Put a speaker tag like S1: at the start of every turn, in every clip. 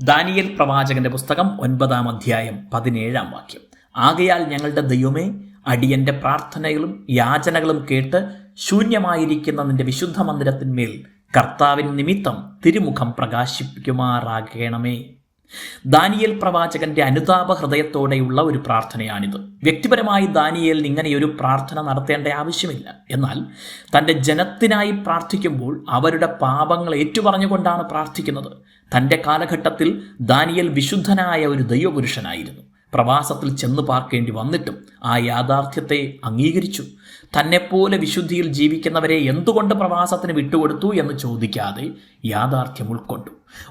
S1: ദാനിയൽ പ്രവാചകന്റെ പുസ്തകം ഒൻപതാം അധ്യായം പതിനേഴാം വാക്യം. ആകയാൽ ഞങ്ങളുടെ ദൈവമേ അടിയന്റെ പ്രാർത്ഥനകളും യാചനകളും കേട്ട് ശൂന്യമായിരിക്കുന്ന നിന്റെ വിശുദ്ധ മന്ദിരത്തിന്മേൽ കർത്താവിൻ നിമിത്തം തിരുമുഖം പ്രകാശിപ്പിക്കുമാറാകണമേ. ദാനിയേൽ പ്രവാചകന്റെ അനുതാപ ഹൃദയത്തോടെയുള്ള ഒരു പ്രാർത്ഥനയാണിത്. വ്യക്തിപരമായി ദാനിയേൽ ഇങ്ങനെയൊരു പ്രാർത്ഥന നടത്തേണ്ട ആവശ്യമില്ല. എന്നാൽ തന്റെ ജനത്തിനായി പ്രാർത്ഥിക്കുമ്പോൾ അവരുടെ പാപങ്ങൾ ഏറ്റുപറഞ്ഞുകൊണ്ടാണ് പ്രാർത്ഥിക്കുന്നത്. തന്റെ കാലഘട്ടത്തിൽ ദാനിയേൽ വിശുദ്ധനായ ഒരു ദൈവപുരുഷനായിരുന്നു. പ്രവാസത്തിൽ ചെന്ന് പാർക്കേണ്ടി വന്നിട്ടും ആ യാഥാർത്ഥ്യത്തെ അംഗീകരിച്ചു. തന്നെപ്പോലെ വിശുദ്ധിയിൽ ജീവിക്കുന്നവരെ എന്തുകൊണ്ട് പ്രവാസത്തിന് വിട്ടുകൊടുത്തു എന്ന് ചോദിക്കാതെ യാഥാർത്ഥ്യം ഉൾക്കൊണ്ടു.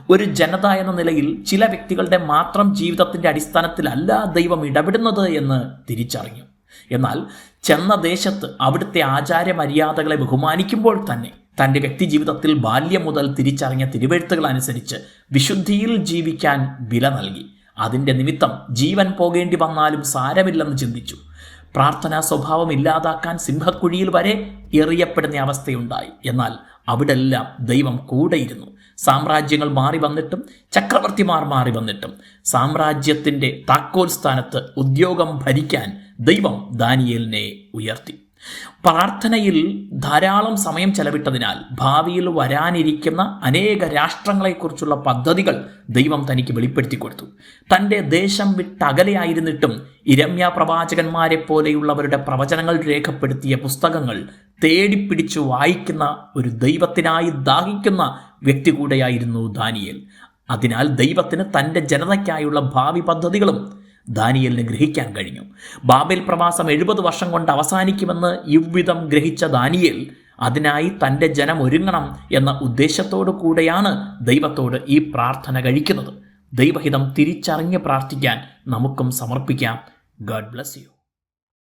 S1: ഒരു ജനത എന്ന നിലയിൽ ചില വ്യക്തികളുടെ മാത്രം ജീവിതത്തിന്റെ അടിസ്ഥാനത്തിലല്ല ദൈവം ഇടപെടുന്നത് എന്ന് തിരിച്ചറിഞ്ഞു. എന്നാൽ ചെന്ന ദേശത്ത് അവിടുത്തെ ആചാര മര്യാദകളെ ബഹുമാനിക്കുമ്പോൾ തന്നെ തന്റെ വ്യക്തി ജീവിതത്തിൽ ബാല്യം മുതൽ തിരിച്ചറിഞ്ഞ തിരുവെഴുത്തുകൾ അനുസരിച്ച് വിശുദ്ധിയിൽ ജീവിക്കാൻ വില നൽകി. അതിന്റെ നിമിത്തം ജീവൻ പോകേണ്ടി വന്നാലും സാരമില്ലെന്ന് ചിന്തിച്ചു. പ്രാർത്ഥനാ സ്വഭാവം ഇല്ലാതാക്കാൻ സിംഹക്കുഴിയിൽ വരെ എറിയപ്പെടുന്ന അവസ്ഥയുണ്ടായി. എന്നാൽ അവിടെല്ലാം ദൈവം കൂടെയിരുന്നു. സാമ്രാജ്യങ്ങൾ മാറി വന്നിട്ടും ചക്രവർത്തിമാർ മാറി വന്നിട്ടും. സാമ്രാജ്യത്തിന്റെ താക്കോൽ സ്ഥാനത്ത് ഉദ്യോഗം ഭരിക്കാൻ ദൈവം ദാനിയേലിനെ ഉയർത്തി. പ്രാർത്ഥനയിൽ ധാരാളം സമയം ചെലവിട്ടതിനാൽ ഭാവിയിൽ വരാനിരിക്കുന്ന അനേക രാഷ്ട്രങ്ങളെക്കുറിച്ചുള്ള പദ്ധതികൾ ദൈവം തനിക്ക് വെളിപ്പെടുത്തി കൊടുത്തു. തന്റെ ദേശം വിട്ടകലെയായിരുന്നിട്ടും ഇരമ്യ പ്രവാചകന്മാരെ പോലെയുള്ളവരുടെ പ്രവചനങ്ങൾ രേഖപ്പെടുത്തിയ പുസ്തകങ്ങൾ തേടിപ്പിടിച്ചു വായിക്കുന്ന ഒരു ദൈവത്തിനായി ദാഹിക്കുന്ന വ്യക്തി കൂടെയായിരുന്നു ദാനിയേൽ. അതിനാൽ ദൈവത്തിന് തന്റെ ജനതയ്ക്കായുള്ള ഭാവി പദ്ധതികളും ദാനിയലിന് ഗ്രഹിക്കാൻ കഴിഞ്ഞു. ബാബേൽ പ്രവാസം എഴുപത് വർഷം കൊണ്ട് അവസാനിക്കുമെന്ന് ഇവ്വിധം ഗ്രഹിച്ച ദാനിയേൽ അതിനായി തന്റെ ജനം ഒരുങ്ങണം എന്ന ഉദ്ദേശത്തോടു കൂടെയാണ് ദൈവത്തോട് ഈ പ്രാർത്ഥന കഴിക്കുന്നത്. ദൈവഹിതം തിരിച്ചറിഞ്ഞ് പ്രാർത്ഥിക്കാൻ നമുക്കും സമർപ്പിക്കാം. God bless you